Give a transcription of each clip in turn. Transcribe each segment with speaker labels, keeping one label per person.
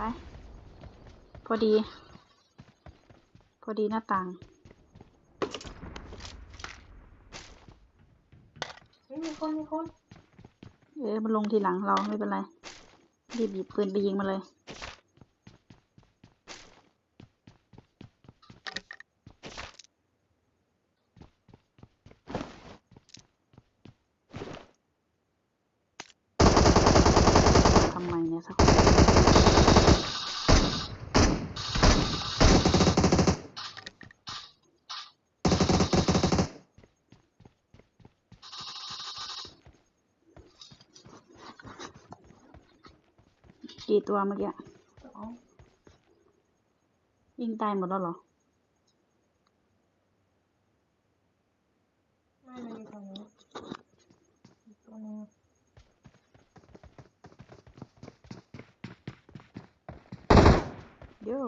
Speaker 1: ไป พอดี พอดีหน้าต่าง
Speaker 2: เฮ้ยมีคนมีคน
Speaker 1: เออมันลงทีหลังเราไม่เป็นไร รีบหยิบปืนไปยิงมาเลย ทำไมเนี่ยสักคน กี่ตัวเมื่อกี้
Speaker 2: สอง
Speaker 1: ยิงตายหมดแล้วเหรอ
Speaker 2: ไม่มันอยู่แถวนี้อีกตัวหนึง
Speaker 1: เดี๋ยว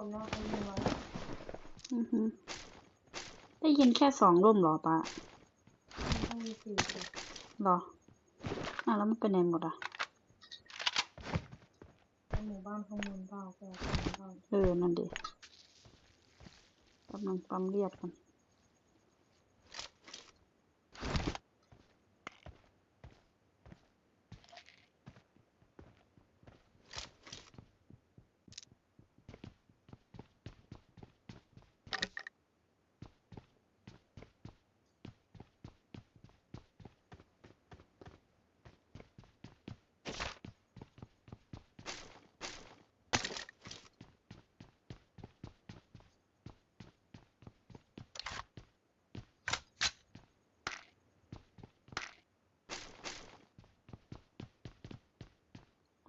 Speaker 2: เนี่ยสมแล้วเอายิงไว้
Speaker 1: อือหือได้ยินแค่สองร่มเหรอปะ
Speaker 2: มันต้องมีสี่สิ
Speaker 1: เหรออะแล้วมันไปไหนหมดอะ
Speaker 2: เป็นหมู่บ้านข้างบนเปล่าแปลกหมู่บ้าน
Speaker 1: เออ นั่นดิกำลังปั๊มเลียดกัน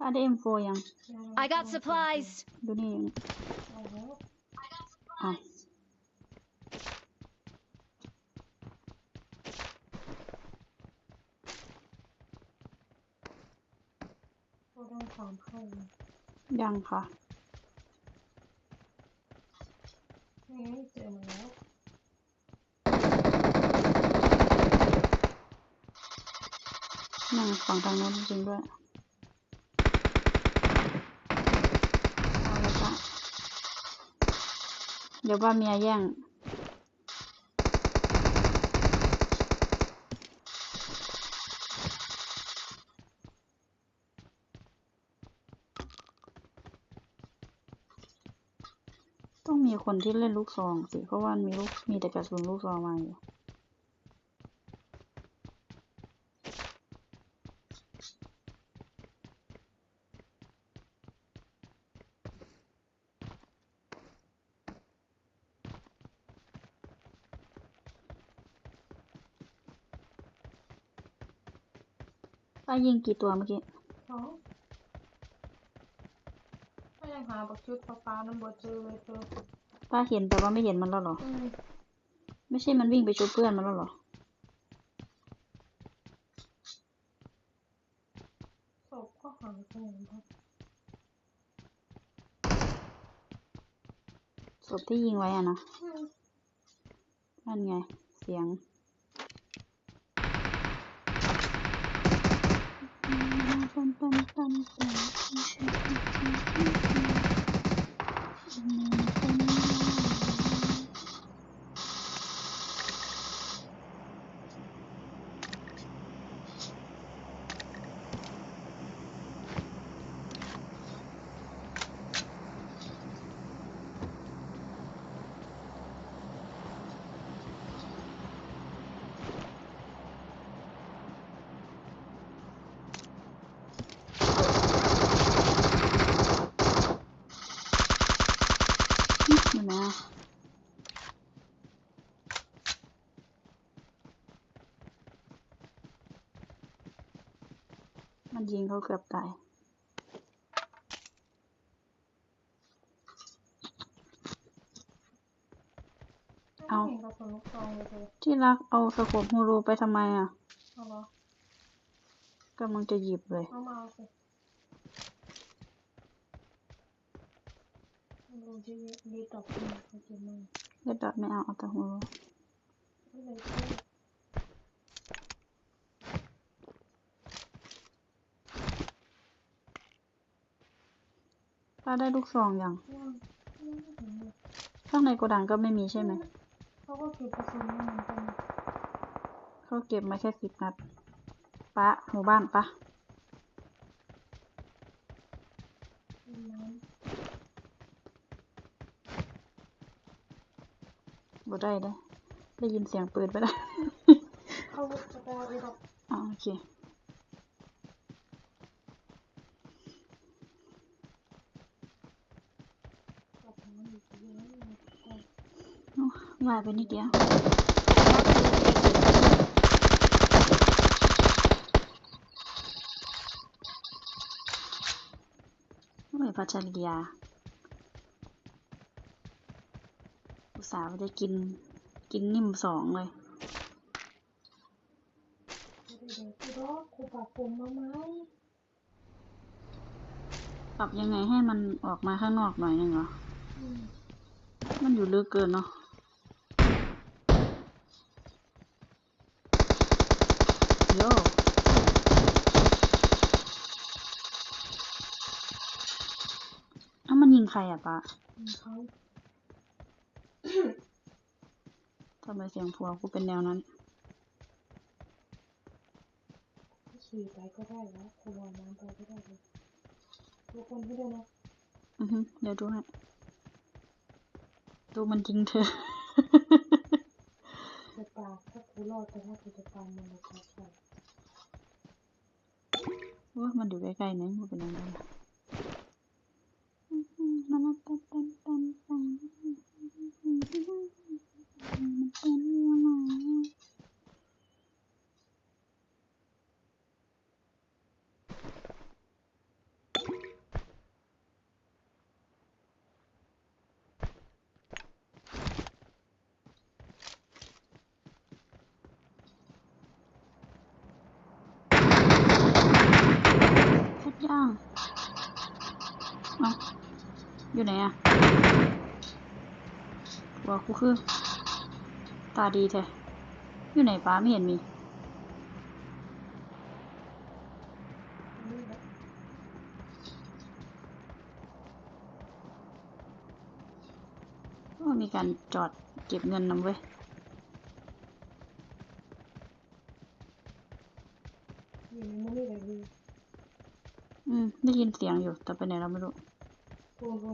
Speaker 1: ถ้าได้เอ็มโฟยัง
Speaker 3: I got supplies.
Speaker 1: ดูนี่
Speaker 2: โอ้โห
Speaker 1: อะ
Speaker 2: ตัวได้สามเข้าเลย
Speaker 1: ยังค่ะ
Speaker 2: นี่ไงเจอมาแล้ว
Speaker 1: นั่งฝั่งทางโน้นจริงๆด้วย เดี๋ยวว่าเมียแย่ง ต้องมีคนที่เล่นลูกซองสิ เพราะว่ามีลูกมีแต่กระสุนลูกซองมาอยู่ ป้ายิงกี่ตัวเมื่อกี้
Speaker 2: สองก็ยังหาบักชุดฟ้าฟ้าๆน้ำบดเจอเลยเธอ
Speaker 1: ป้าเห็นแต่ว่าไม่เห็นมันแล้วเหรอ
Speaker 2: อืม
Speaker 1: ไม่ใช่มันวิ่งไปชุบเพื่อนมันแล้วเหรอ
Speaker 2: ศพก็หายไปไหนบ้าง
Speaker 1: ศพที่ยิงไว้อะนะ
Speaker 2: อืม
Speaker 1: นั่นไง เสียง 噔噔噔噔噔噔噔噔噔噔。 มันยิงเขาเกือบตายเอา
Speaker 2: ไม่เห็นกระสุนลูกซองเลยเธอ
Speaker 1: ที่รักเอาสโคปฮูรูไปทำไมอะ
Speaker 2: เอาเหรอกำ
Speaker 1: ลังจะหยิบเลย
Speaker 2: เอามาเอาสิอืมโลเยอะๆรีตอบมาเขาจะมา
Speaker 1: เล็ดดอทไม่เอาเอาแต่หัวโล
Speaker 2: ก็เลยก็
Speaker 1: ป้าได้ลูกซองยัง
Speaker 2: ว่างไม่เห็นเลย
Speaker 1: ข้างในโกดังก็ไม่มีใช่ไหม
Speaker 2: เขาก็เก็บกระสุนมาเหมือนกัน
Speaker 1: เขาเก็บมาแค่สิบนัดป้าหมู่บ้านปะ
Speaker 2: เป็นน้
Speaker 1: บ่ได้เด้อได้ยินเสียงปืนไปแล้วำ
Speaker 2: เขาจะไปเอาไอ้ดอก
Speaker 1: อ๋อโอเค
Speaker 2: กลับมาอีกทีแล้วนะก็
Speaker 1: ว่าไปนิดเดียวโอ้ยพัชริยาอุตส่าห์ไม่ได้กิน กินนิ่มสองเลย
Speaker 2: เดี๋ยวเดี๋ยวกูรอกูปรับปรุงมาไหม
Speaker 1: ปรับยังไงให้มันออกมาข้างนอกหน่อยหนึงเหรอ
Speaker 2: มั
Speaker 1: นอยู่ลึกเกินเนาะ ใครอะปะ
Speaker 2: อืมเขา
Speaker 1: ทำไมเสียงผัวกูเป็นแนวนั้น
Speaker 2: ขี่ไปก็ได้แล้วกูลอยน้ำไปก็ได้เลยทุกคนให้ด้วยนะ
Speaker 1: อือฮึเดี๋ยวดูให้ดูมันยิงเธอ
Speaker 2: จะตายถ้ากูรอดแต่ถ้ากูจะตายมันจะตายใช่
Speaker 1: ว่ามันอยู่ใกล้ๆนี่มันเป็นยังไงมันเป็นเป็นเป็นเป็นมันเป็นยังไง พุดย่างเอา อยู่ไหนอะหัวกูคือ ตาดีแท้อยู่ไหนป้าไม่เห็นมี
Speaker 2: นี่แหละ
Speaker 1: ก็มีการจอดเก็บเงินนำเว้ย
Speaker 2: อยู่ในมันนี่แหละพี่
Speaker 1: อืม ได้ยินเสียงอยู่ แต่ไปไหนเราไม่รู้
Speaker 2: กูกู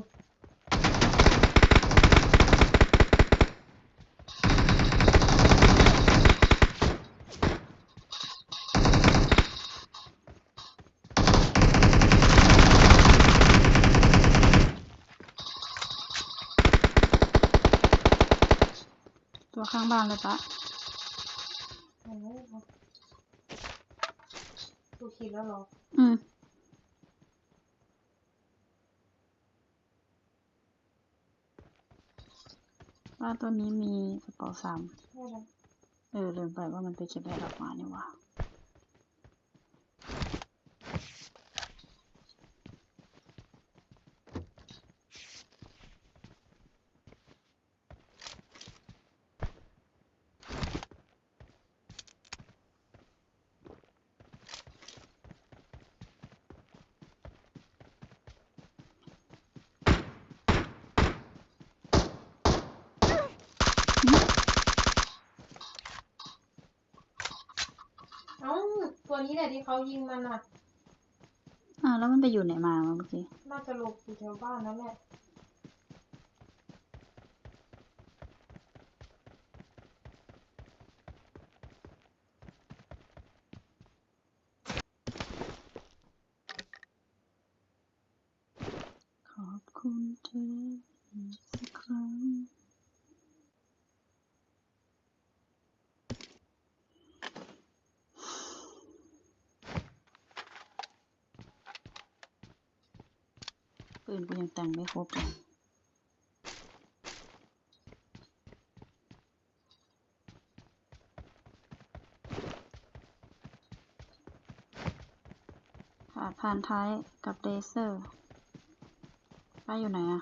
Speaker 1: ตัวข้างบ้านเลยปะ
Speaker 2: เอาไว้เอากูขี่แล้วเหรอ
Speaker 1: อืม บ้านตัวนี้มีกระเป๋าสาม
Speaker 2: ได้แล้ว
Speaker 1: เออลืมไปว่ามันไปเก็บได้ดอกมานี่หว่า
Speaker 2: เอ้า ตัวนี้แหละที่เขายิงมันอะ
Speaker 1: อ่าแล้วมันไปอยู่ไหนมาวะเมื่อกี้
Speaker 2: น่าจะหลบอยู่แถวบ้านนั่นแหละ
Speaker 1: ขอบคุณเธออีกสักครั้ง ปืนกูยังแต่งไม่ครบเลยขาดพานท้ายกับเลเซอร์ป้าอยู่ไหนอะ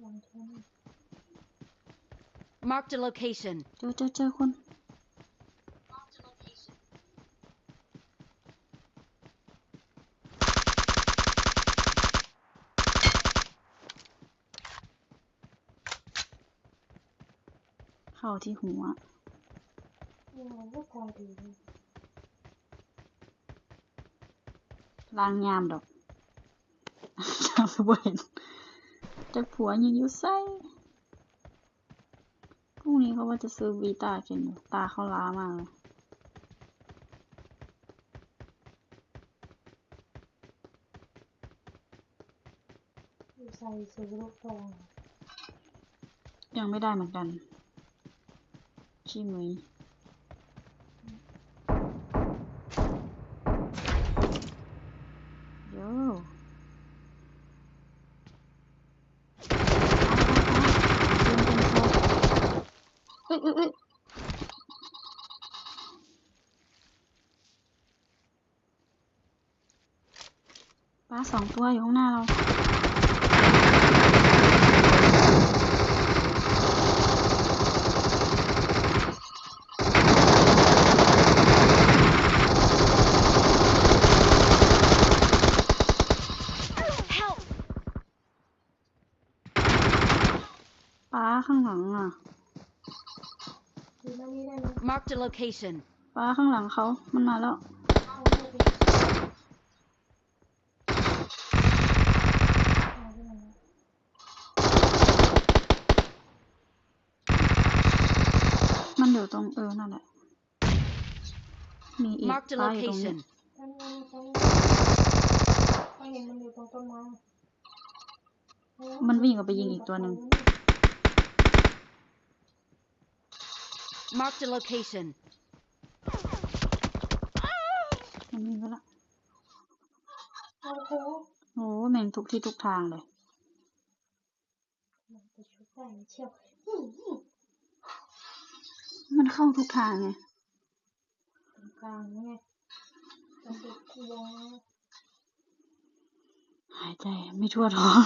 Speaker 2: หลังางแค่นี้
Speaker 3: Marked a location.
Speaker 1: เจอเจอเจอคน เข้าที่หัว
Speaker 2: ยังไงก็พอดีเลย
Speaker 1: ล้างยามดอกยามบ่เห็นจักผัวยังอยู่ไสพรุ่งนี้เขาว่าจะซื้อวีตากินอยู่ตาเขาล้ามากเลย
Speaker 2: อยู่ใส่ซื้อลูกฟองอะ
Speaker 1: ยังไม่ได้เหมือนกัน ขี้มือโย่เอ้ยเอ้ยเอ้ยปลาสองตัวอยู่ข้างหน้าเรา
Speaker 3: Help!
Speaker 1: ปลา ข้างหลังอะ
Speaker 2: ดูหน้านี้ได้ไหม
Speaker 3: Marked a location.
Speaker 1: ปลาข้างหลังเขา มันมาแล้ว
Speaker 2: เอาไปดิเอาไปไหนนะ
Speaker 1: มันอยู่ตรงเออ นั่นแหละ มีอีก
Speaker 3: Marked a
Speaker 1: ปลาอยู่ตรงนี้
Speaker 3: location.
Speaker 2: ตั้งไงตั้งไงตั้งเห็นมันอยู่ตรงต้นไม้
Speaker 1: มันวิ่งออกไปยิงอีกตัวหนึ่ง
Speaker 3: Marked a location.
Speaker 1: มันวิ่งไปละ
Speaker 2: โอ้โห
Speaker 1: โอ้แม่งทุกที่ทุกทางเลย
Speaker 2: มันจะชุบได้ไหมเชียวอื้อหือ
Speaker 1: มันเข้าทุกทางไง
Speaker 2: ตรงกลางไงมันจะวง
Speaker 1: หายใจไม่ทั่วท้อง